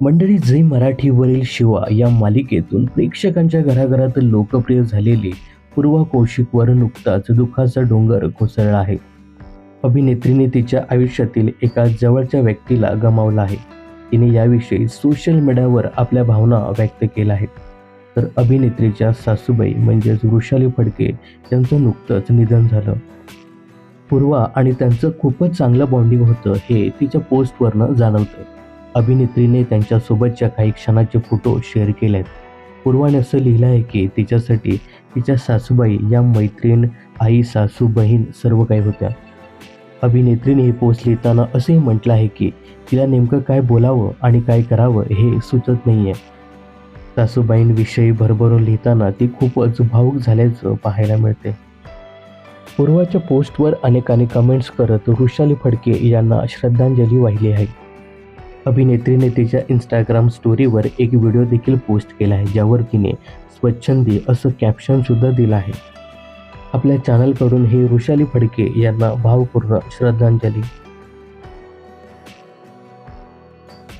मंडळी झी मराठीवरील शिवा या मालिकेतून प्रेक्षकांच्या घराघरात लोकप्रिय झालेली पूर्वा कौशिकवर नुकताच दुःखाचा डोंगर कोसळला आहे. अभिनेत्रीने तिच्या आयुष्यातील एका जवळच्या व्यक्तीला गमावला आहे. तिने याविषयी सोशल मीडियावर आपल्या भावना व्यक्त केल्या आहेत. तर अभिनेत्रीच्या सासूबाई म्हणजेच वृषाली फडके यांचं नुकतंच निधन झालं. पूर्वा आणि त्यांचं खूपच चांगलं बॉन्डिंग होतं हे तिच्या पोस्टवरनं जाणवतं अभिनेत्रीने त्यांच्यासोबतच्या काही क्षणाचे फोटो शेअर केले आहेत पूर्वाने असं लिहिलं आहे की तिच्यासाठी तिच्या सासूबाई या मैत्रीण आई सासू बहीण सर्व काही होत्या. अभिनेत्रीने हे पोस्ट लिहिताना असंही म्हटलं आहे की तिला नेमकं काय बोलावं आणि काय करावं हे सुचत नाही आहे सासूबाईंविषयी भरभरून लिहिताना ती खूपच भावूक झाल्याचं पाहायला मिळते. पूर्वाच्या पोस्टवर अनेकांनी कमेंट्स करत वृषाली फडके यांना श्रद्धांजली वाहिली आहे. अभिनेत्रीने तिच्या इंस्टाग्राम स्टोरीवर एक व्हिडिओ देखील पोस्ट केला आहे ज्यावर तिने स्वच्छंदी असं कॅप्शनसुद्धा दिलं आहे. आपल्या चॅनलकडून ही वृषाली फडके यांना भावपूर्ण श्रद्धांजली.